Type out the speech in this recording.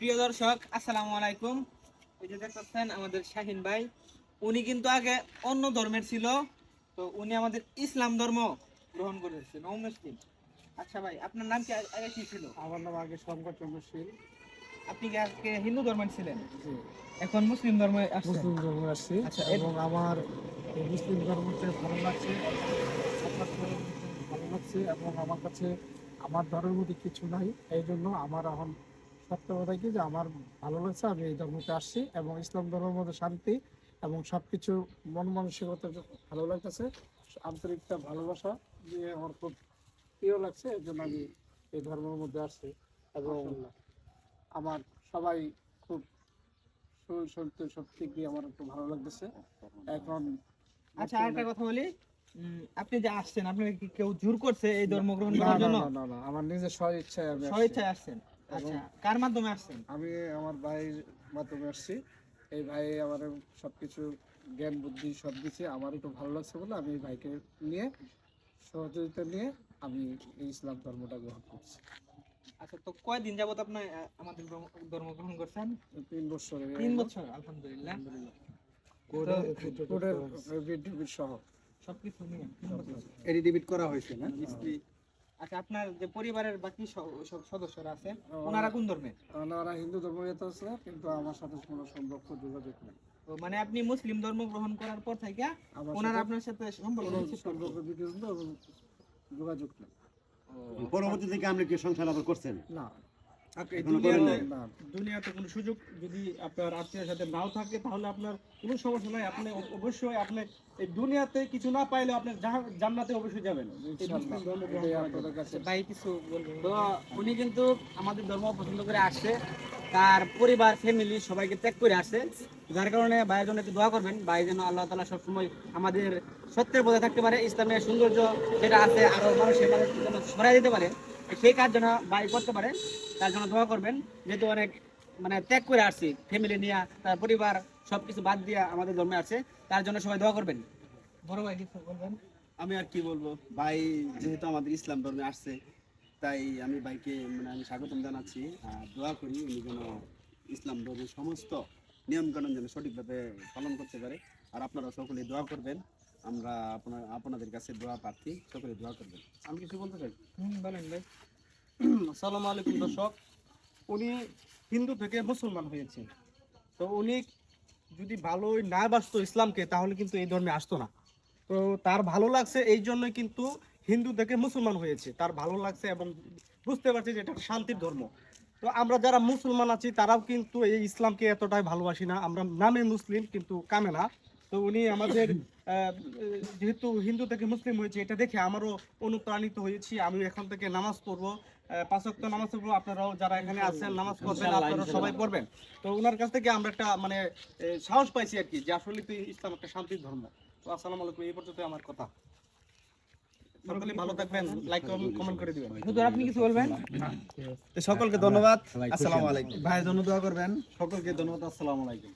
প্রিয় দর্শক আসসালামু আলাইকুম। এই যে দেখতেছেন আমাদের শাহিন ভাই উনি কিন্তু আগে অন্য ধর্মের ছিল তো উনি আমাদের ইসলাম ধর্ম গ্রহণ করেছে নৌ মুসলিম আচ্ছা ভাই আপনার নাম কি আগে কি ছিল? আমার নাম আগে শঙ্কর চন্দ্রশীল। আপনি কি আগে হিন্দু ধর্মের ছিলেন? জি। এখন মুসলিম ধর্মে মুসলিম ধর্মে আসছি আচ্ছা, এবং আমার মুসলিম ধর্মতে ভালো লাগছে ভালো লাগছে এবং আমার কাছে আমার ধর্মের মধ্যে কিছু নাই এই জন্য আমার এখন সত্য কথা কি যে আমার ভালো লাগছে আমি এই ধর্মতে আসছি এবং ইসলাম ধর্মের মধ্যে শান্তি এবং সবকিছু মন মানসিকতা ভালো লাগতেছে আন্তরিকটা ভালোবাসা দিয়ে আমার খুব প্রিয় লাগছে এই জন্য আমি এই ধর্মের মধ্যে আসছি এবং আমার সবাই খুব শরীর শক্তি সব দিক দিয়ে আমার একটু ভালো লাগতেছে। এখন আচ্ছা আরেকটা কথা বলি। আপনি যে আসছেন আপনি কি কেউ জোর করছে এই ধর্ম গ্রহণ করার জন্য? না, না, না, আমার নিজের স্ব ইচ্ছায় আমি আসছি। স্বেচ্ছায় আসছেন। আচ্ছা কার মাধ্যমে আসছেন? আমি আমার ভাইয়ের মাধ্যমে আসছি। এই ভাই আমার সবকিছু জ্ঞান বুদ্ধি সব দিচ্ছে আমার একটু ভালো লাগছে বলে আমি এই ভাইকে নিয়ে সহযোগিতা নিয়ে আমি এই ইসলাম ধর্মটা গ্রহণ করছি। আচ্ছা তো কয়দিন যাবত আপনি আমাদের ধর্ম- ধর্ম গ্রহণ করছেন? তিন বছর। তিন বছর আলহামদুলিল্লাহ। কোডের ভিডিও সহ। সবকিছু নিয়ে এডিট করা হয়েছে না? স্ত্রী আচ্ছা আপনার যে পরিবারের বাকি সব সদস্যরা আছে ওনারা কোন ধর্মের? ওনারা হিন্দু ধর্ম যেতে আছে কিন্তু আমার সাথে কোনো সম্পর্ক যোগাযোগ নেই। তো মানে আপনি মুসলিম ধর্ম গ্রহণ করার পর থেকে ওনারা আপনার সাথে সম্পর্ক যোগাযোগ নেই। পরবর্তী থেকে আপনি কি সংসার আবার করছেন? না। দুনিয়াতে কোনো সুযোগ যদি আপনার আত্মীয়ের সাথে নাও থাকে তাহলে আপনার কোনো সমস্যা নাই। আপনি অবশ্যই আপনি এই দুনিয়াতে কিছু না পাইলে আপনি জান্নাতে অবশ্যই যাবেন। ভাই কিছু তো উনি কিন্তু আমাদের ধর্ম পছন্দ করে আসছে। তার পরিবার ফ্যামিলি সবাইকে ত্যাগ করে আসছে। যার কারণে ভাইয়ের জন্য একটু দোয়া করবেন। ভাই যেন আল্লাহ তালা সবসময় আমাদের সত্যের বোঝা থাকতে পারে ইসলামের সৌন্দর্য যেটা আছে আরও মানুষের মানুষ যেন ছড়াই দিতে পারে। সেই কাজ যেন ভাই করতে পারে তার জন্য দোয়া করবেন। যেহেতু অনেক মানে ত্যাগ করে আসছি ফ্যামিলি নিয়ে তার পরিবার সবকিছু বাদ দিয়ে আমাদের ধর্মে আছে তার জন্য সবাই দোয়া করবেন। বড় ভাই কিছু বলবেন? আমি আর কি বলব ভাই যেহেতু আমাদের ইসলাম ধর্মে আসছে তাই আমি ভাইকে মানে আমি স্বাগতম জানাচ্ছি আর দোয়া করি উনি যেন ইসলাম ধর্মের সমস্ত নিয়মকানুন যেন সঠিকভাবে পালন করতে পারে। আর আপনারা সকলে দোয়া করবেন। আমরা আপনার আপনাদের কাছে দোয়া প্রার্থী সকলে দোয়া করবেন। আমি কিছু বলতে চাই? বলেন ভাই। আসসালামু আলাইকুম দর্শক। উনি হিন্দু থেকে মুসলমান হয়েছে। তো উনি যদি ভালোই না বাসতো ইসলামকে তাহলে কিন্তু এই ধর্মে আসতো না। তো তার ভালো লাগছে এই জন্য কিন্তু হিন্দু থেকে মুসলমান হয়েছে। তার ভালো লাগছে এবং বুঝতে পারছি যে এটা শান্তির ধর্ম। তো আমরা যারা মুসলমান আছি তারাও কিন্তু এই ইসলামকে এতটাই ভালোবাসি না। আমরা নামে মুসলিম কিন্তু কামে না। তো উনি আমাদের যেহেতু হিন্দু থেকে মুসলিম হয়েছে এটা দেখে আমারও অনুপ্রাণিত হয়েছি। আমি এখন থেকে নামাজ পড়ব। আহ, পাঁচ ওয়াক্ত নামাজ পড়ব। আপনারাও যারা এখানে আছেন নামাজ পড়বেন আপনারা সবাই পড়বেন। তো ওনার কাছ থেকে আমরা একটা মানে সাহস পাইছি আর কি যে আসলে তো ইসলাম একটা শান্তির ধর্ম। তো আসসালামু আলাইকুম এই পর্যন্ত আমার কথা। সকলে ভালো থাকবেন লাইক কমেন্ট করে দিবেন। হুজুর আপনি কিছু বলবেন? সকলকে ধন্যবাদ। আসসালামু। আলাইকুম। ভাইয়ের জন্য দোয়া করবেন। সকলকে ধন্যবাদ। আসসালামু আলাইকুম।